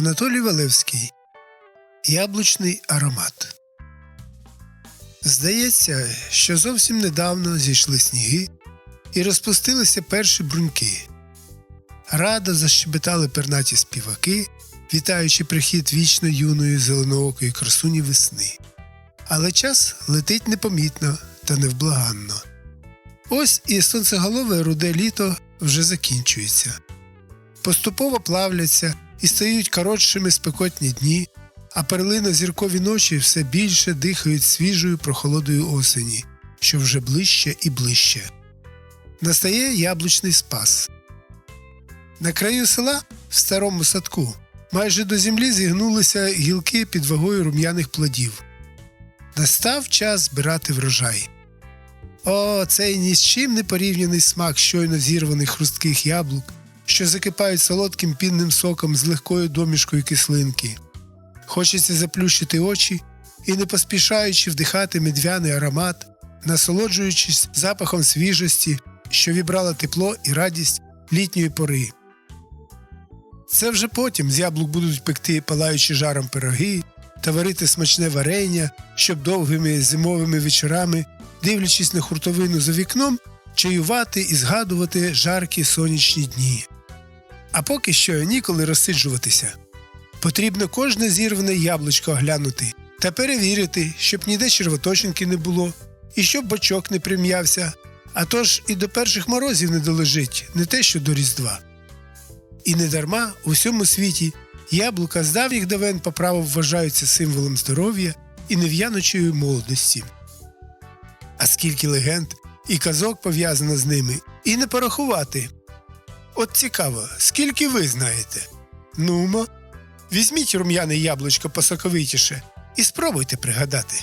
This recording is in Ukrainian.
Анатолій Валевський Яблучний аромат. Здається, що зовсім недавно зійшли сніги і розпустилися перші бруньки. Радо защебетали пернаті співаки, вітаючи прихід вічно юної зеленоокої красуні весни. Але час летить непомітно та невблаганно. Ось і сонцеголове руде літо вже закінчується. Поступово плавляться і стають коротшими спекотні дні, а перлино зіркові ночі все більше дихають свіжою прохолодою осені, що вже ближче і ближче. Настає яблучний спас. На краю села, в старому садку, майже до землі зігнулися гілки під вагою рум'яних плодів. Настав час збирати врожай. О, цей ні з чим не порівняний смак щойно зірваних хрустких яблук, що закипають солодким пінним соком з легкою домішкою кислинки. Хочеться заплющити очі і, не поспішаючи вдихати медвяний аромат, насолоджуючись запахом свіжості, що вібрала тепло і радість літньої пори. Це вже потім з яблук будуть пекти палаючи жаром пироги та варити смачне варення, щоб довгими зимовими вечорами, дивлячись на хуртовину за вікном, чаювати і згадувати жаркі сонячні дні. А поки що ніколи розсиджуватися. Потрібно кожне зірване яблучко оглянути та перевірити, щоб ніде червоточинки не було, і щоб бочок не прим'явся, а тож і до перших морозів не долежить, не те що до Різдва. І недарма у всьому світі яблука з давніх давен по праву вважаються символом здоров'я і нев'яночої молодості. А скільки легенд і казок пов'язано з ними, і не порахувати. От цікаво, скільки ви знаєте? Нумо, візьміть рум'яне яблучко посоковитіше і спробуйте пригадати.